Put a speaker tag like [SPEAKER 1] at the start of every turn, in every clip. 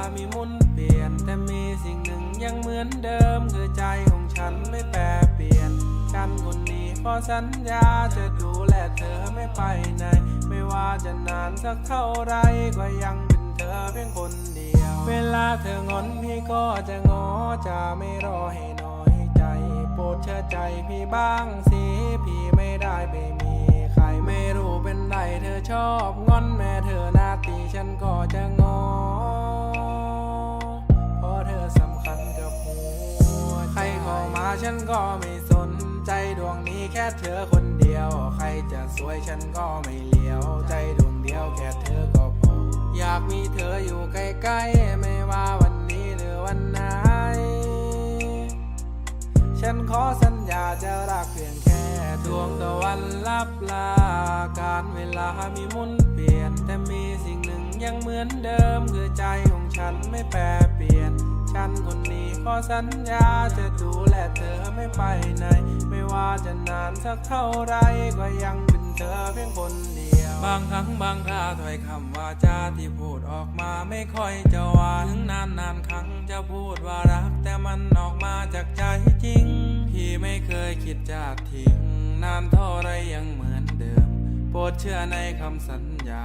[SPEAKER 1] ามีมุนเปลี่ยน แต่มีสิ่งหนึ่งยังเหมือนเดิม คือใจของฉันไม่แปรเปลี่ยน ฉันคนนี้ขอสัญญาจะดูแลเธอไม่ไปไหน ไม่ว่าจะนานสักเท่าไรก็ยังเป็นเธอเพียงคนเดียว เวลาเธองอนพี่ก็จะงอจะไม่รอให้น้อยใจ โปรดเชื่อใจพี่บ้างสิพี่ไม่ได้ไปมีใครไม่รู้เป็นไรเธอชอบงอนแม่เธอหน้าตีฉันก็จะงอ ฉันก็ไม่สนใจดวงนี้แค่เธอคนเดียว ใครจะสวยฉันก็ไม่เลี้ยว ใจดวงเดียวแค่เธอก็พอ อยากมีเธออยู่ใกล้ๆ ไม่ว่าวันนี้หรือวันไหน ฉันขอสัญญาจะรักเพียงแค่ดวงตะวันลับลา การเวลามีมุนเปลี่ยน แต่มีสิ่งหนึ่งยังเหมือนเดิม คือใจของฉันไม่แปรเปลี่ยน ฉันคนนี้ ขอสัญญาจะดูแลเธอไม่ไปไหน ไม่ว่าจะนานสักเท่าไรก็ยังเป็นเธอเพียงคนเดียว บางครั้งบางคราถ้อยคำว่าจาที่พูดออกมาไม่ค่อยจะหวานถึงนานนานครั้งจะพูดว่ารัก แต่มันออกมาจากใจจริง พี่ไม่เคยคิดจะทิ้งนานเท่าไรยังเหมือนเดิม โปรดเชื่อในคำสัญญา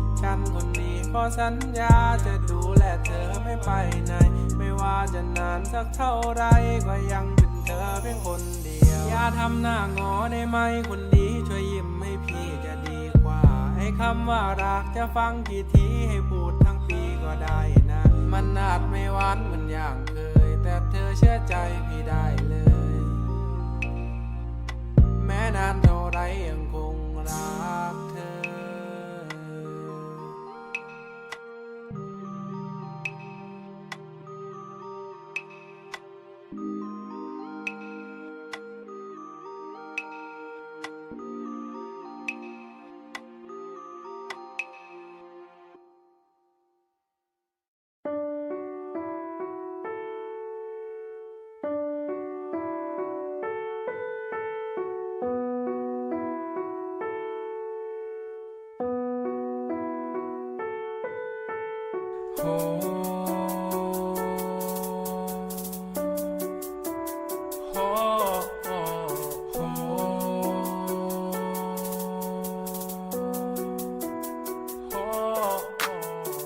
[SPEAKER 1] ฉันคนนี้ขอสัญญาจะดูแลเธอไม่ไปไหน ไม่ว่าจะนานสักเท่าไรก็ยังเป็นเธอเพียงคนเดียว อย่าทำหน้างอได้ไหมคนดีช่วยยิ้มให้พี่จะดีกว่า ให้คำว่ารักจะฟังกี่ทีให้พูดทั้งปีก็ได้นะ มันอาจไม่หวานเหมือนอย่างเคย แต่เธอเชื่อใจพี่ได้เลย แม้นานเท่าไรยังคงรัก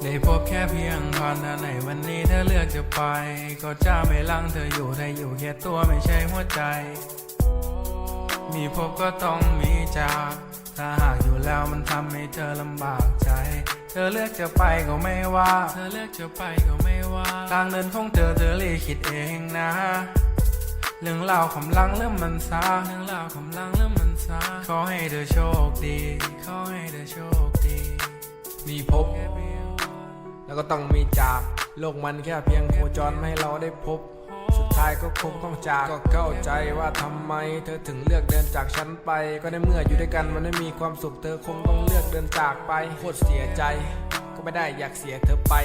[SPEAKER 1] ได้พบแค่เพียงผ่านในวันนี้เธอเลือกจะไป ก็จะไม่ลังเธออยู่ได้อยู่แค่ตัวไม่ใช่หัวใจ มีพบก็ต้องมีจากถ้าหากอยู่แล้วมันทำให้เธอลำบากใจ เธอเลือกจะไปก็ไม่ว่า เธอเลือกจะไปก็ไม่ว่าทางเดินของเธอเธอเลีคิดเองนะ เรื่องราวของลังเริ่มมันซาเรื่องราวของลังเริ่มมันซาขอให้เธอโชคดี ขอให้เธอโชคดี
[SPEAKER 2] มีพบ แล้วก็ต้องมีจากโลกมันแค่เพียงโคจรไม่ให้เราได้พบ สุดท้ายก็คงต้องจากก็เข้าใจว่าทำไม เธอถึงเลือกเดินจากฉันไป ก็ในเมื่ออยู่ด้วยกันมันไม่มีความสุขเธอคงต้องเลือกเดินจากไปโคตรเสียใจ ก็ไม่ได้อยากเสียเธอไป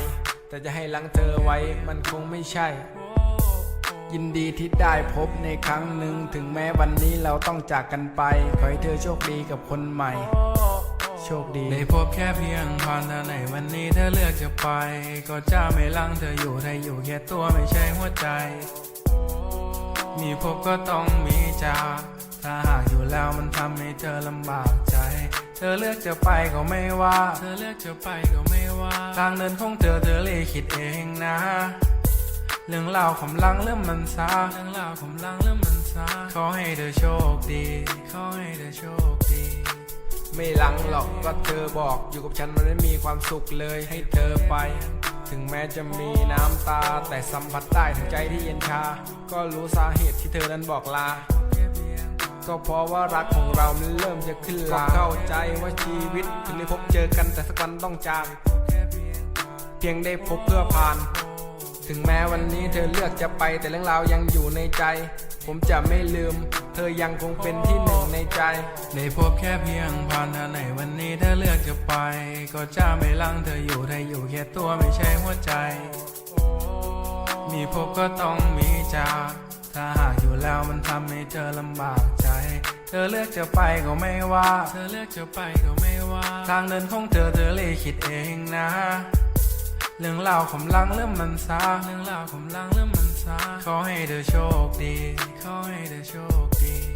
[SPEAKER 2] แต่จะให้ลังเธอไว้มันคงไม่ใช่ ยินดีที่ได้พบในครั้งหนึ่งถึงแม้วันนี้เราต้องจากกันไปขอให้เธอโชคดีกับคนใหม่ ชคดี
[SPEAKER 1] ได้พบแค่เพียงผ่านเธอในวันนี้เธอเลือกจะไป ก็จะไม่ลังเธออยู่ได้อยู่แค่ตัวไม่ใช่หัวใจ มีพบก็ต้องมีจากถ้าหากอยู่แล้วมันทำให้เธอลำบากใจ เธอเลือกจะไปก็ไม่ว่า เธอเลือกจะไปก็ไม่ว่า ทางเดินของเธอเธอเลยคิดเองนะ เรื่องราวของลังเริ่มมันซาเรื่องราวของลังเริ่มมันซาขอให้เธอโชคดี ขอให้เธอโชคดี
[SPEAKER 2] ไม่ลังหรอกก็เธอบอกอยู่กับฉันมันไม่มีความสุขเลยให้เธอไป ถึงแม้จะมีน้ำตา แต่สัมผัสได้ถึงใจที่เย็นชา ก็รู้สาเหตุที่เธอนั้นบอกลา ก็เพราะว่ารักของเรามันเริ่มจะขึ้นลาก็เข้าใจว่าชีวิตถึงได้พบเจอกันแต่สักวันต้องจาก เพียงได้พบเพื่อผ่าน ถึงแม้วันนี้เธอเลือกจะไปแต่เรื่องราวยังอยู่ในใจ ผมจะไม่ลืม เธอยังคงเป็นที่หนึ่งในใจ
[SPEAKER 1] ได้พบแค่เพียงผ่านถ้าในวันนี้เธอเลือกจะไป ก็จะไม่ลังเธออยู่เธออยู่แค่ตัวไม่ใช่หัวใจ มีพบก็ต้องมีจากถ้าหากอยู่แล้วมันทำให้เธอลำบากใจ เธอเลือกจะไปก็ไม่ว่า เธอเลือกจะไปก็ไม่ว่า ทางเดินของเธอเธอเลยคิดเองนะ เรื่องราวของลังเริ่มมันซาเรื่องราวของลังเริ่มมันซาขอให้เธอโชคดี ขอให้เธอโชคดี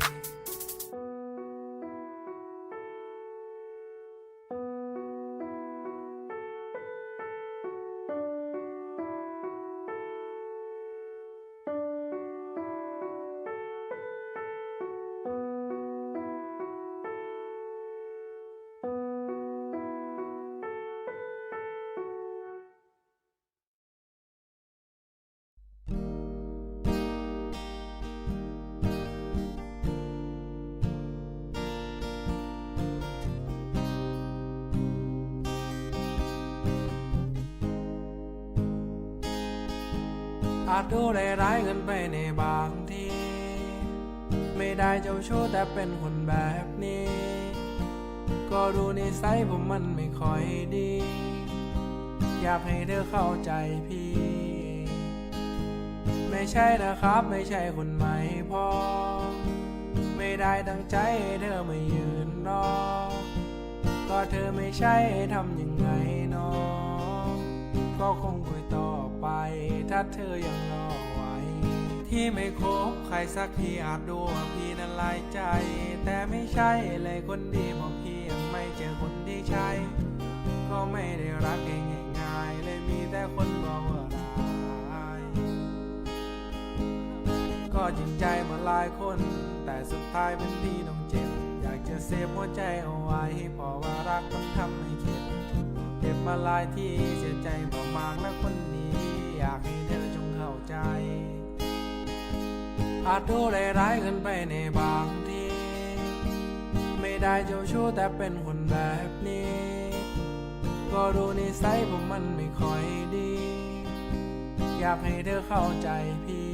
[SPEAKER 1] อาจดูได้ร้ายเกินไปในบางทีไม่ได้เจ้าชู้แต่เป็นคนแบบนี้ ก็ดูนิสัยผมมันไม่ค่อยดี อยากให้เธอเข้าใจพี่ ไม่ใช่นะครับไม่ใช่คนใหม่พอ ไม่ได้ตั้งใจเธอไมายืนรอ ก็เธอไม่ใช่ทำยังไงเนอก็คง ไป ถ้าเธอยังรอไว้ที่ไม่คบใครสักทีอาจดูว่าพี่นั้นลายใจ แต่ไม่ใช่เลยคนดีเพราะพี่ยังไม่เจอคนที่ใช่ ก็ไม่ได้รักเองง่ายๆเลยมีแต่คนบอกว่าร้ายก็จริงใจมาหลายคน แต่สุดท้ายเป็นพี่ต้องเจ็บ อยากจะเซฟหัวใจเอาไว้เพราะว่ารักมันทำให้เข็ดเจ็บมาหลายที่เสียใจมากๆนะคนนี้ อยากให้เธอจงเข้าใจอาจดูร้ายเกินไปในบางที ไม่ได้เจ้าชู้แต่เป็นคนแบบนี้ ก็รู้นิสัยผมมันไม่ค่อยดี อยากให้เธอเข้าใจพี่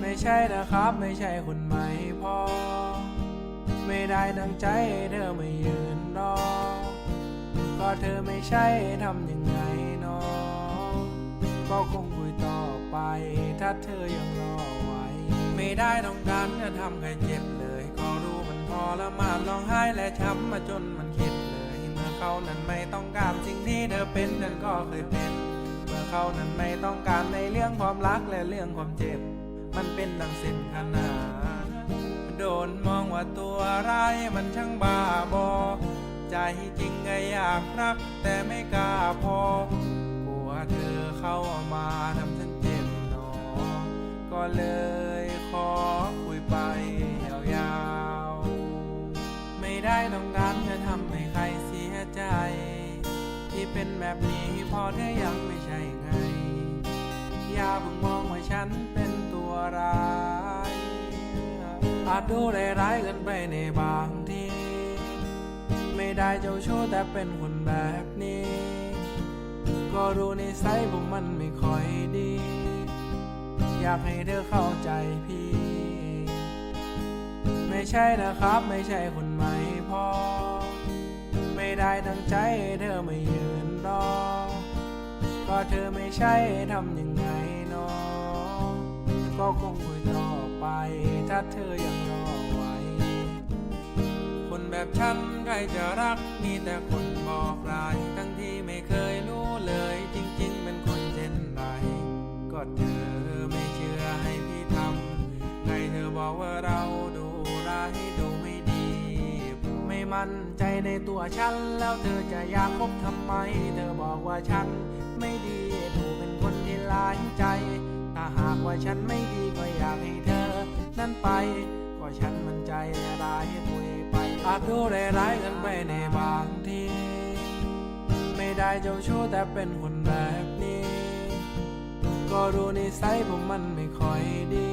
[SPEAKER 1] ไม่ใช่นะครับไม่ใช่คนใหม่พอ ไม่ได้ดังใจเธอไม่ยืนรอ ก็เธอไม่ใช่ทำอยังไง ก็คงคุยต่อไป ถ้าเธอยังรอไว้ ไม่ได้ต้องการจะทำใครเจ็บเลย ก็รู้มันพอละมานร้องไห้และช้ำมาจนมันคิดเลย เมื่อเขานั้นไม่ต้องการสิ่งที่เธอเป็นฉันก็เคยเป็น เมื่อเขานั้นไม่ต้องการในเรื่องความรักและเรื่องความเจ็บ มันเป็นดังเส้นขนานโดนมองว่าตัวร้ายมันช่างบ้าบอใจจริงก็อยากรักแต่ไม่กล้าพอ เข้ามาทำฉันเจ็บหนอ ก็เลยขอคุยไปยาวๆ ไม่ได้ต้องการจะทำให้ใครเสียใจ ที่เป็นแบบนี้พอเธอยังไม่ใช่ไง อย่าเพิ่งมองว่าฉันเป็นตัวร้ายอาจดูได้ร้ายเกินไปในบางที ไม่ได้เจ้าชู้แต่เป็นคนแบบนี้ ก็รู้นิสัยผมมันไม่ค่อยดี อยากให้เธอเข้าใจพี่ ไม่ใช่นะครับไม่ใช่คนใหม่พอ ไม่ได้ตั้งใจเธอไม่ยืนรอ ก็เธอไม่ใช่ทำยังไงเนอก็คงคุยต่อไปถ้าเธอยังรอไว้ คนแบบฉันใครจะรักมีแต่คนบอกร้ายทั้งที่ไม่เคย เลยจริงๆ เป็นคนเช่นไร ก็เธอไม่เชื่อให้พี่ทำไงเธอบอกว่าเราดูร้ายดูไม่ดี ไม่มั่นใจในตัวฉัน แล้วเธอจะอยากคบทำไม เธอบอกว่าฉันไม่ดีดูเป็นคนที่ร้ายใจ ถ้าหากว่าฉันไม่ดีก็อยากให้เธอ นั้นไป ก็ฉันมันใจร้ายคุยไปอาจดูร้ายๆกันไปในบางที ได้เจ้าชู้แต่เป็นคนแบบนี้ ก็รู้นิสัยผมมันไม่ค่อยดี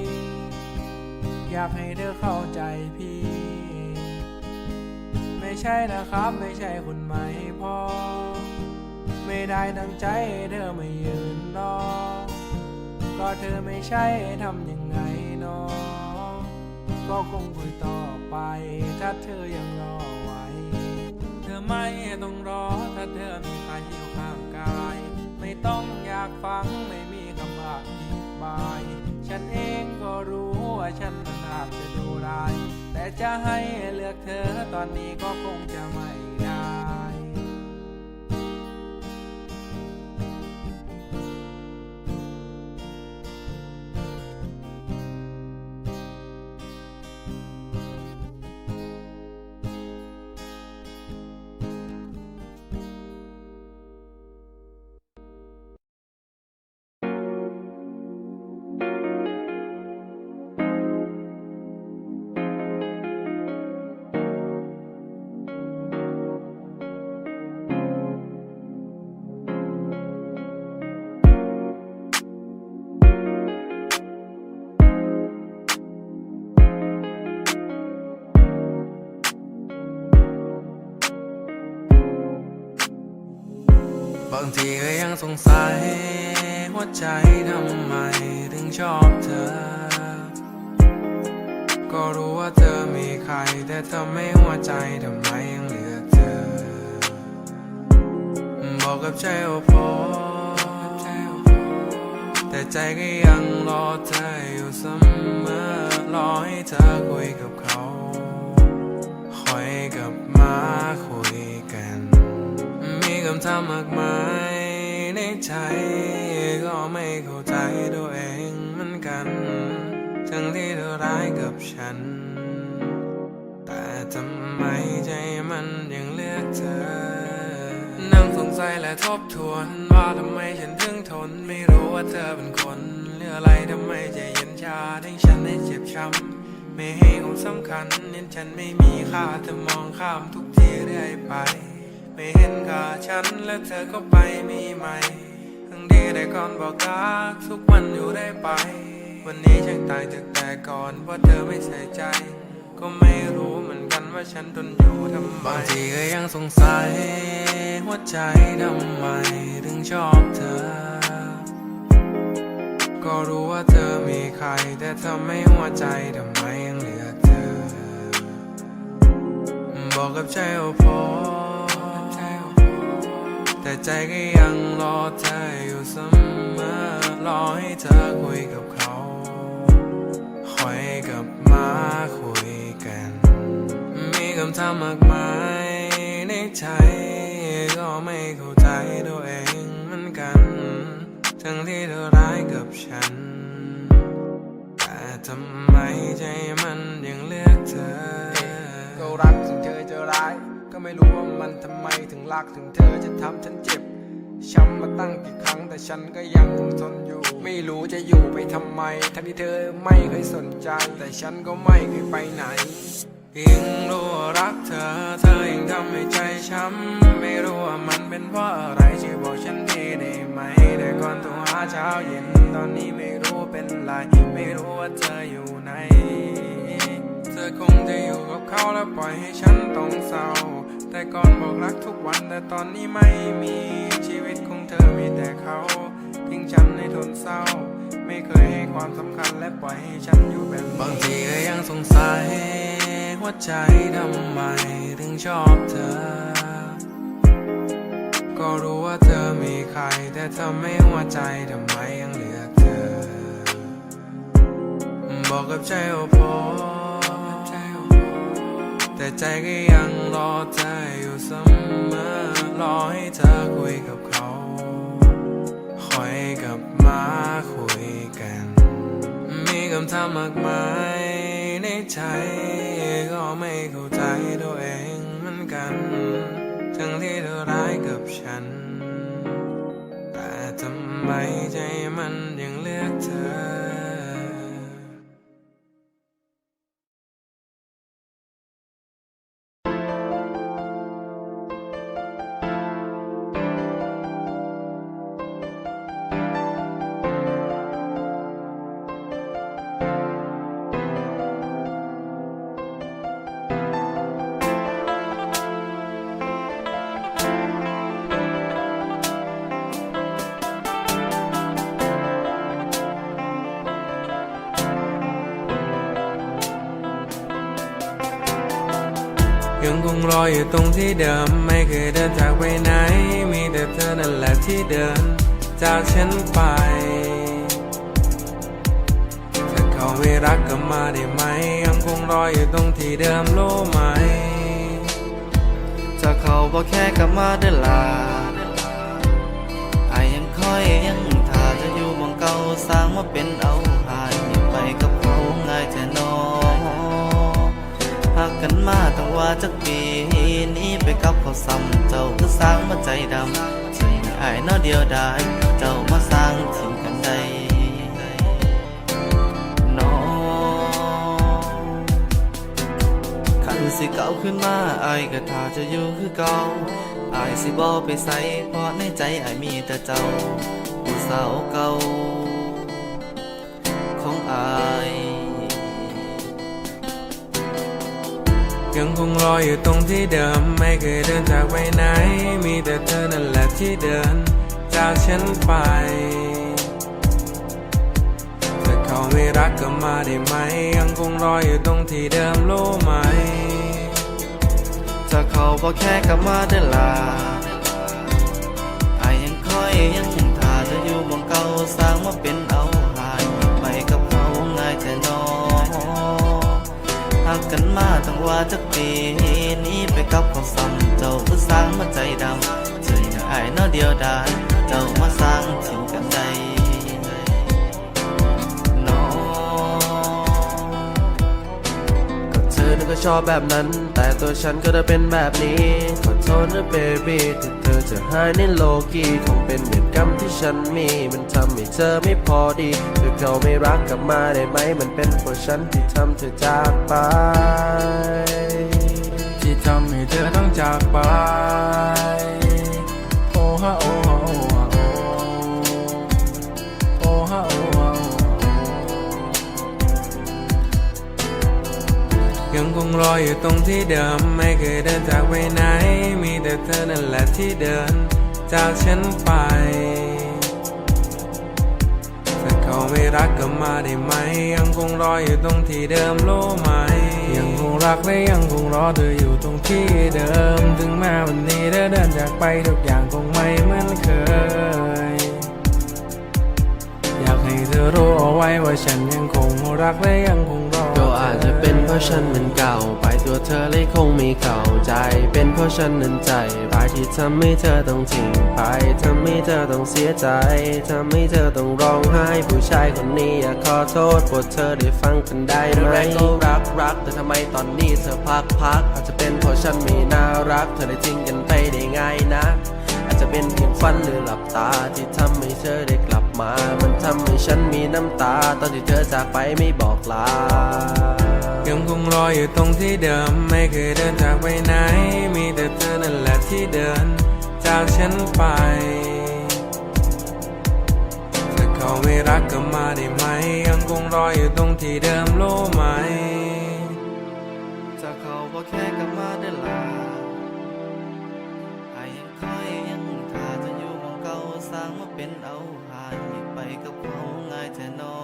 [SPEAKER 3] อยากให้เธอเข้าใจพี่ ไม่ใช่นะครับไม่ใช่คนใหม่พอ ไม่ได้ตั้งใจเธอไม่ยืนรอ ก็เธอไม่ใช่ทำยังไงเนอก็คงคุยต่อไปถ้าเธอยังรอ ไว้เธอไม่ต้องรอถ้าเธอมีใครอยู่ข้างกาย ไม่ต้องอยากฟังไม่มีคำอธิบาย ฉันเองก็รู้ว่าฉันนั้นอาจจะดูร้าย แต่จะให้เลือกเธอตอนนี้ก็คงจะไม่
[SPEAKER 1] บางทีก็ยังสงสัย หัวใจทำไมถึงชอบเธอ ก็รู้ว่าเธอมีใคร แต่เธอไม่หัวใจทำไมยังเหลือเธอ บอกกับใจว่าพอแต่ใจก็ยังรอเธออยู่เสมอ รอให้เธอคุยกับเขา คอยกลับมาคุยกัน มีคำถามมากมายในใจก็ไม่เข้าใจตัวเองเหมือนกัน ทั้งที่เธอร้ายกับฉัน แต่ทำไมใจมันยังเลือกเธอ นั่งสงสัยและทบทวนว่าทำไมฉันถึงทน ไม่รู้ว่าเธอเป็นคนหรืออะไรทำไมใจเย็นชาทิ้งฉันให้เจ็บช้ำไม่ให้ความสำคัญเน้นฉันไม่มีค่าเธอมองข้ามทุกทีเรื่อยไป ไม่เห็นค่าฉันแล้วเธอก็ไปมีใหม่ทั้งดีแต่ก่อนบอกรักทุกวันอยู่ได้ไป วันนี้ฉันตายจากแต่ก่อนเพราะเธอไม่ใส่ใจ ก็ไม่รู้เหมือนกันว่าฉันทนอยู่ทำไมบางทีก็ยังสงสัยหัวใจทำไมถึงชอบเธอ ก็รู้ว่าเธอมีใคร แต่เธอไม่หัวใจทำไมยังเลือกเธอ บอกกับใจว่าพอ แต่ใจก็ยังรอเธออยู่เสมอ รอให้เธอคุยกับเขาคอยกับมาคุยกัน มีคำถามมากมายในใจ ก็ไม่เข้าใจตัวเองเหมือนกัน ทั้งที่เธอร้ายกับฉัน แต่ทำไมใจมันยังเลือกเธอ ก็รักถึงเธอจะร้าย ไม่รู้ว่ามันทำไมถึงรักถึงเธอจะทำฉันเจ็บ ช้ำมาตั้งกี่ครั้งแต่ฉันก็ยังคงทนอยู่ ไม่รู้จะอยู่ไปทำไม ทั้งที่เธอไม่เคยสนใจ แต่ฉันก็ไม่เคยไปไหนยิ่งรู้ว่ารักเธอ เธอยิ่งทำให้ใจช้ำ ไม่รู้ว่ามันเป็นเพราะอะไรช่วยบอกฉันทีได้ไหม แต่ก่อนโทรหาเช้าเย็น ตอนนี้ไม่รู้เป็นไร ไม่รู้ว่าเธออยู่ไหน เธอคงจะอยู่กับเขาแล้วปล่อยให้ฉันต้องเศร้า แต่ก่อนบอกรักทุกวันแต่ตอนนี้ไม่มีชีวิตของเธอมีแต่เขาทิ้งฉันให้ทนเศร้า ไม่เคยให้ความสำคัญและปล่อยให้ฉันอยู่แบบบางทีก็ยังสงสัยหัวใจทำไมถึงชอบเธอ ก็รู้ว่าเธอมีใคร แต่เธอไม่หัวใจทำไมยังเลือกเธอ บอกกับใจว่าพอ ใจก็ยังรอเธออยู่เสมอ รอให้เธอคุยกับเขา คอยกลับมาคุยกัน มีคำถามมากมายในใจ ก็ไม่เข้าใจตัวเองเหมือนกัน ทั้งที่เธอร้ายกับฉัน แต่ทำไมใจมัน รออยู่ตรงที่เดิม ไม่เคยเดินจากไปไหน มีแต่เธอนั่นแหละที่เดิน จากฉันไป ถ้าเขาไม่รักก็มาได้ไหม ยังคงรออยู่ตรงที่เดิมรู้ไหม
[SPEAKER 4] ถ้าเขาบอกแค่กลับมาเด้อลาไอยังคอยยังท่าจะอยู่มองเก่าสร้างมาเป็นเอา กันมาตั้งว่าจักปีนี้ไปกับเขาซ้ำเจ้าคือสร้างมาใจดำใจไอายเนอเดียวดายเจ้ามาสร้างทิ้งกันได้นอคันสิเก่าขึ้นมาอายก็ถ้าจะอยู่คือเก่าอายสิบ่ไปใส่เพราะในใจอายมีแต่เจ้าผู้สาวเก่าของอาย
[SPEAKER 1] ยังคงรออยู่ตรงที่เดิม ไม่เคยเดินจากไปไหน มีแต่เธอนั่นแหละที่เดิน จากฉันไปถ้าเขาไม่รักก็มาได้ไหม ยังคงรออยู่ตรงที่เดิมรู้ไหม
[SPEAKER 4] ถ้าเขาบอกแค่กลับมาเด้ลาอายยังคอยยังท่าจะอยู่หมองเก่าสร้างมาเป็น หักกันมาตั้งว่าจักปีนี้ไปกับควาซ้ำเจ้าผู้สร้างมาใจดำใจอายเนอเดียวดายเจ้ามาสร้างทิ้งกันใด
[SPEAKER 5] ก็เธอชอบแบบนั้น แต่ตัวฉันก็จะเป็นแบบนี้ ขอโทษนะเบบี้ที่เธอจะหายในโลกีคงเป็นเหตุกรรมที่ฉันมี มันทำให้เธอไม่พอดีเธอเขาไม่รักกลับมาได้ไหม มันเป็นเพราะฉันที่ทำเธอจากไป
[SPEAKER 1] ตรงที่เดิมไม่เคยเดินจากไปไหน มีแต่เธอนั่นแหละที่เดิน จากฉันไปถ้าเขาไม่รักก็มาได้ไหม ยังคงรออยู่ตรงที่เดิมรู้ไหม ยังคงรักและยังคงรอเธออยู่ตรงที่เดิม ถึงแม้วันนี้เธอเดินจากไปทุกอย่างคงไม่เหมือนเคย อยากให้เธอรู้เอาไว้ว่าฉันยังคงรักและยังคง
[SPEAKER 5] ฉันมันเก่า ไปตัวเธอเลยคงไม่เข้าใจ เป็นเพราะฉันนั้นใจร้ายที่ทำให้เธอต้องทิ้งไปทำให้เธอต้องเสียใจทำให้เธอต้องร้องไห้ ผู้ชายคนนี้อยากขอโทษโปรดเธอได้ฟังกันได้ไหมแรกก็รักรักแต่ทำไมตอนนี้เธอพักพัก อาจจะเป็นเพราะฉันไม่น่ารัก เธอได้ทิ้งกันไปได้ง่ายนะอาจจะเป็นเพียงฝันหรือหลับตาที่ทำให้เธอได้กลับมา มันทำให้ฉันมีน้ำตา ตอนที่เธอจากไปไม่บอกลา
[SPEAKER 1] ยังคงรออยู่ตรงที่เดิม ไม่เคยเดินจากไปไหน มีแต่เธอนั่นแหละที่เดิน จากฉันไปถ้าเขาไม่รักก็มาได้ไหม ยังคงรออยู่ตรงที่เดิมรู้ไหม
[SPEAKER 4] ถ้าเขาบอแค่กลับมาเด้ลาอายยังคอยยังท่าจะอยู่หมองเก่าสร้างมาเป็นเอาหายไปกับเขาง่ายแต่นอ